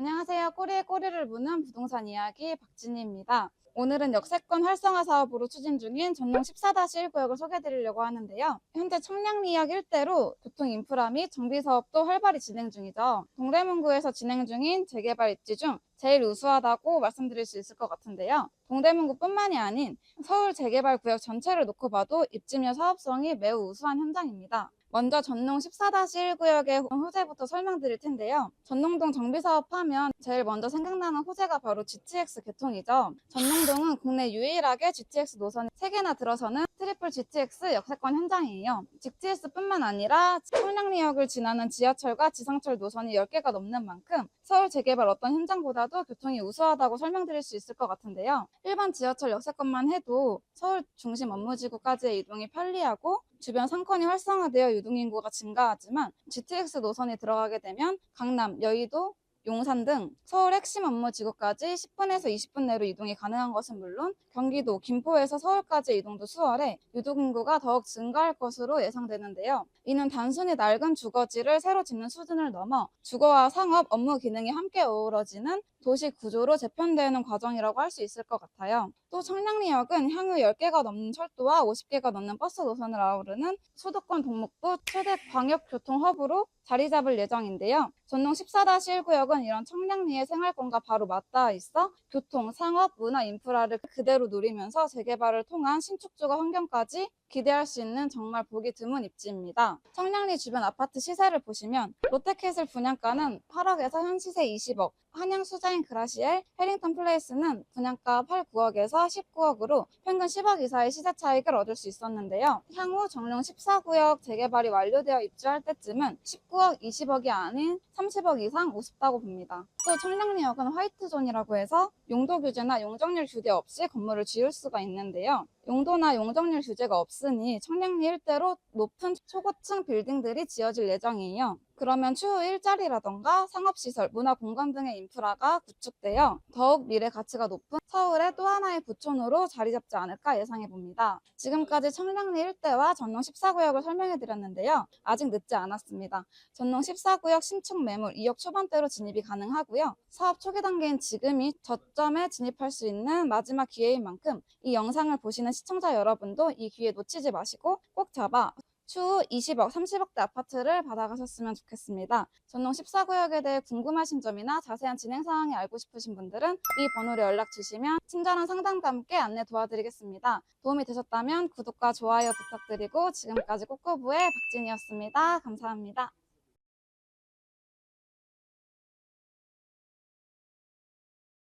안녕하세요. 꼬리에 꼬리를 무는 부동산 이야기 박진희입니다. 오늘은 역세권 활성화 사업으로 추진 중인 전농 14-1구역을 소개해드리려고 하는데요. 현재 청량리역 일대로 교통 인프라 및 정비 사업도 활발히 진행 중이죠. 동대문구에서 진행 중인 재개발 입지 중 제일 우수하다고 말씀드릴 수 있을 것 같은데요. 동대문구뿐만이 아닌 서울 재개발 구역 전체를 놓고 봐도 입지며 사업성이 매우 우수한 현장입니다. 먼저 전농 14-1구역의 호재부터 설명드릴 텐데요. 전농동 정비사업 하면 제일 먼저 생각나는 호재가 바로 GTX 개통이죠. 전농동은 국내 유일하게 GTX 노선이 3개나 들어서는 트리플 GTX 역세권 현장이에요. GTX뿐만 아니라 청량리역을 지나는 지하철과 지상철 노선이 10개가 넘는 만큼 서울 재개발 어떤 현장보다도 교통이 우수하다고 설명드릴 수 있을 것 같은데요. 일반 지하철 역세권만 해도 서울 중심 업무지구까지의 이동이 편리하고 주변 상권이 활성화되어 유동인구가 증가하지만 GTX 노선이 들어가게 되면 강남, 여의도, 용산 등 서울 핵심 업무 지구까지 10분에서 20분 내로 이동이 가능한 것은 물론 경기도, 김포에서 서울까지 이동도 수월해 유동인구가 더욱 증가할 것으로 예상되는데요. 이는 단순히 낡은 주거지를 새로 짓는 수준을 넘어 주거와 상업, 업무 기능이 함께 어우러지는 도시 구조로 재편되는 과정이라고 할 수 있을 것 같아요. 또 청량리역은 향후 10개가 넘는 철도와 50개가 넘는 버스 노선을 아우르는 수도권 동목도 최대 광역교통 허브로 자리 잡을 예정인데요. 전농 14-1구역은 이런 청량리의 생활권과 바로 맞닿아 있어 교통, 상업, 문화 인프라를 그대로 누리면서 재개발을 통한 신축 주거 환경까지 기대할 수 있는 정말 보기 드문 입지입니다. 청량리 주변 아파트 시세를 보시면 롯데캐슬 분양가는 8억에서 현 시세 20억, 한양 수자인 그라시엘, 해링턴 플레이스는 분양가 8, 9억에서 19억으로 평균 10억 이사의 시세 차익을 얻을 수 있었는데요. 향후 정릉 14구역 재개발이 완료되어 입주할 때쯤은 19억, 20억이 아닌 30억 이상 우습다고 봅니다. 또 청량리역은 화이트존이라고 해서 용도 규제나 용적률 규제 없이 건물을 지을 수가 있는데요. 용도나 용적률 규제가 없으니 청량리 일대로 높은 초고층 빌딩들이 지어질 예정이에요. 그러면 추후 일자리라던가 상업시설, 문화공간 등의 인프라가 구축되어 더욱 미래 가치가 높은 서울의 또 하나의 부촌으로 자리 잡지 않을까 예상해 봅니다. 지금까지 청량리 일대와 전농 14구역을 설명해 드렸는데요. 아직 늦지 않았습니다. 전농 14구역 신축 매물 2억 초반대로 진입이 가능하고요. 사업 초기 단계인 지금이 저점에 진입할 수 있는 마지막 기회인 만큼 이 영상을 보시는 시청자 여러분도 이 기회 놓치지 마시고 꼭 잡아 추후 20억, 30억대 아파트를 받아가셨으면 좋겠습니다. 전농 14구역에 대해 궁금하신 점이나 자세한 진행 사항이 알고 싶으신 분들은 이 번호로 연락 주시면 친절한 상담과 함께 안내 도와드리겠습니다. 도움이 되셨다면 구독과 좋아요 부탁드리고 지금까지 꼬꼬부의 박진이었습니다. 감사합니다.